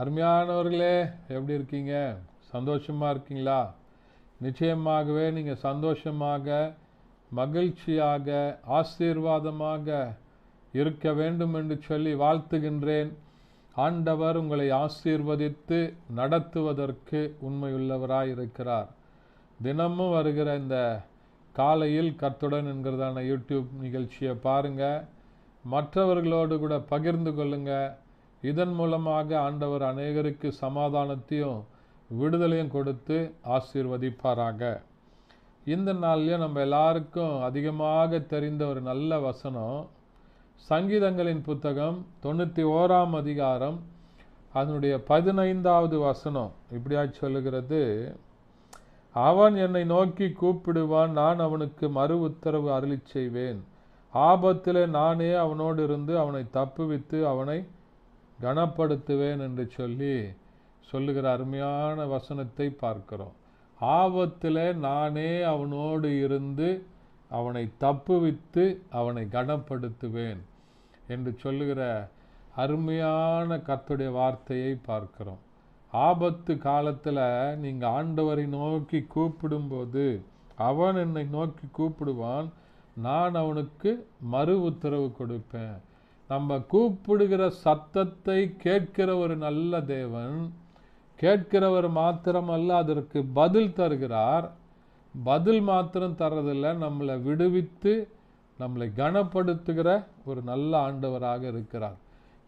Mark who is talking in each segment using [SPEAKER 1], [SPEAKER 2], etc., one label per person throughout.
[SPEAKER 1] அருமையானவர்களே எப்படி இருக்கீங்க? சந்தோஷமாக இருக்கீங்களா? நிச்சயமாகவே நீங்கள் சந்தோஷமாக மகிழ்ச்சியாக ஆசீர்வாதமாக இருக்க வேண்டும் என்று சொல்லி வாழ்த்துகின்றேன். ஆண்டவர் உங்களை ஆசீர்வதித்து நடத்துவதற்கு உண்மையுள்ளவராயிருக்கிறார். தினமும் வருகிற இந்த காலையில் கத்துடன் என்கிறதான யூடியூப் நிகழ்ச்சியை பாருங்கள் மற்றவர்களோடு கூட பகிர்ந்து கொள்ளுங்கள் இதன் மூலமாக ஆண்டவர் அநேகருக்கு சமாதானத்தையும் விடுதலையும் கொடுத்து ஆசீர்வதிப்பாராக. இந்த நாள்லேயும் நம்ம எல்லாருக்கும் அதிகமாக தெரிந்த ஒரு நல்ல வசனம் சங்கீதங்களின் புத்தகம் தொண்ணூற்றி ஓராம் அதிகாரம் அதனுடைய பதினைந்தாவது வசனம். இப்படியா சொல்லுகிறது அவன் என்னை நோக்கி கூப்பிடுவான் நான் அவனுக்கு மறு உத்தரவு அருளி செய்வேன். ஆபத்தில் நானே அவனோடு இருந்து அவனை தப்புவித்து அவனை கனப்படுத்துவேன் என்று சொல்லி சொல்லுகிற அருமையான வசனத்தை பார்க்கிறோம். ஆபத்தில் நானே அவனோடு இருந்து அவனை தப்புவித்து அவனை கனப்படுத்துவேன் என்று சொல்லுகிற அருமையான கத்துடைய வார்த்தையை பார்க்கிறோம். ஆபத்து காலத்தில் நீங்கள் ஆண்டவரை நோக்கி கூப்பிடும்போது அவன் என்னை நோக்கி கூப்பிடுவான் நான் அவனுக்கு மறு உத்தரவு கொடுப்பேன். நம்ம கூப்பிடுகிற சத்தத்தை கேட்கிற ஒரு நல்ல தேவன் கேட்கிறவர் மாத்திரமல்ல அதற்கு பதில் தருகிறார். பதில் மாத்திரம் தர்றதில்ல நம்மளை விடுவித்து நம்மளை கனப்படுத்துகிற ஒரு நல்ல ஆண்டவராக இருக்கிறார்.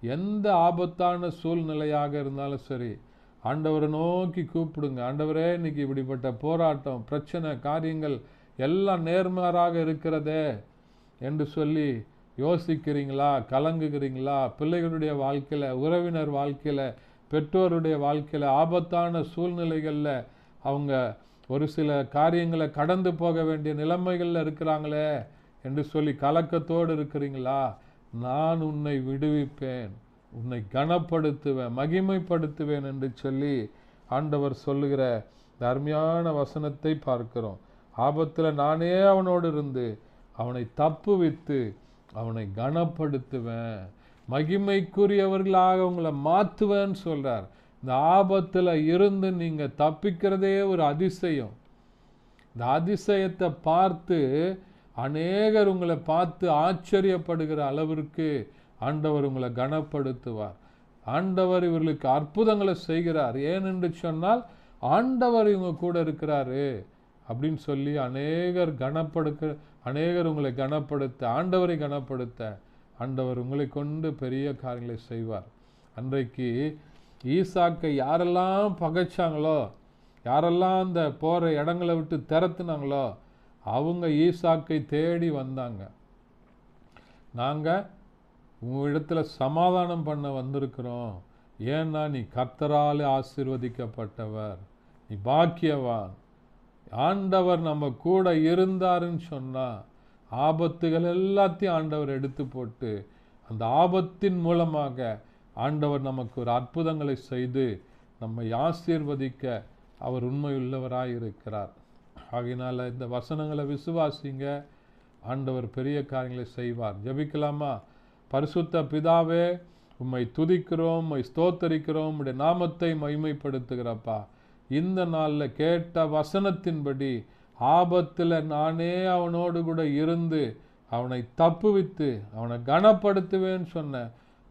[SPEAKER 1] எந்த ஆபத்தான சூழ்நிலையாக இருந்தாலும் சரி ஆண்டவரை நோக்கி கூப்பிடுங்க. ஆண்டவரே இன்னைக்கு இப்படிப்பட்ட போராட்டம் பிரச்சனை காரியங்கள் எல்லாம் நேர்மாறாக இருக்கிறதே என்று சொல்லி யோசிக்கிறீங்களா? கலங்குகிறீங்களா? பிள்ளைகளுடைய வாழ்க்கையில் உறவினர் வாழ்க்கையில் பெற்றோருடைய வாழ்க்கையில் ஆபத்தான சூழ்நிலைகளில் அவங்க ஒரு சில காரியங்களை கடந்து போக வேண்டிய நிலைமைகளில் இருக்கிறாங்களே என்று சொல்லி கலக்கத்தோடு இருக்கிறீங்களா? நான் உன்னை விடுவிப்பேன் உன்னை கனப்படுத்துவேன் மகிமைப்படுத்துவேன் என்று சொல்லி ஆண்டவர் சொல்லுகிற அருமையான வசனத்தை பார்க்கிறோம். ஆபத்தில் நானே அவனோடு இருந்து அவனை தப்புவித்து அவனை கனப்படுத்துவேன். மகிமைக்குரியவர்களாக உங்களை மாற்றுவேன்னு சொல்கிறார் இந்த ஆபத்தில் இருந்து நீங்கள் தப்பிக்கிறதே ஒரு அதிசயம். இந்த அதிசயத்தை பார்த்து அநேகர் உங்களை பார்த்து ஆச்சரியப்படுகிற அளவிற்கு ஆண்டவர் உங்களை கனப்படுத்துவார். ஆண்டவர் இவர்களுக்கு அற்புதங்களை செய்கிறார். ஏனென்று சொன்னால் ஆண்டவர் இவங்க கூட இருக்கிறாரு அப்படின்னு சொல்லி அநேகர் கனப்படுக்கிற அநேகர் உங்களை கனப்படுத்த ஆண்டவரை கனப்படுத்த ஆண்டவர் உங்களை கொண்டு பெரிய காரியங்களை செய்வார். அன்றைக்கு ஈசாக்கை யாரெல்லாம் பகைச்சாங்களோ யாரெல்லாம் அந்த போகிற இடங்களை விட்டு திறத்துனாங்களோ அவங்க ஈசாக்கை தேடி வந்தாங்க. நாங்கள் உங்களிடத்தில் சமாதானம் பண்ண வந்திருக்கிறோம். ஏன்னா நீ கர்த்தரால் ஆசிர்வதிக்கப்பட்டவர். நீ பாக்கியவான். ஆண்டவர் நம்ம கூட இருந்தாருன்னு சொன்னால் ஆபத்துகள் எல்லாத்தையும் ஆண்டவர் எடுத்து போட்டு அந்த ஆபத்தின் மூலமாக ஆண்டவர் நமக்கு ஒரு அற்புதங்களை செய்து நம்மை ஆசீர்வதிக்க அவர் உண்மையுள்ளவராக இருக்கிறார். ஆகையினால் இந்த வசனங்களை விசுவாசிங்க. ஆண்டவர் பெரிய காரியங்களை செய்வார். ஜபிக்கலாமா? பரிசுத்த பிதாவே உம்மை துதிக்கிறோம் உம்மை ஸ்தோத்தரிக்கிறோம். உடைய நாமத்தை மைமைப்படுத்துகிறப்பா இந்த நாளில் கேட்ட வசனத்தின்படி ஆபத்தில் நானே அவனோடு கூட இருந்து அவனை தப்புவித்து அவனை கனப்படுத்துவேன்னு சொன்ன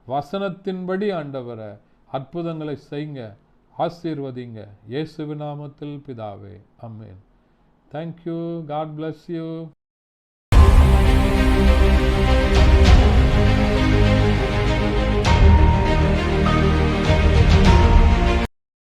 [SPEAKER 1] வசனத்தின்படி ஆண்டவரை அற்புதங்களை செய்ங்க ஆசீர்வதிங்க. இயேசுவிநாமத்தில் பிதாவே. Amen thank you God bless you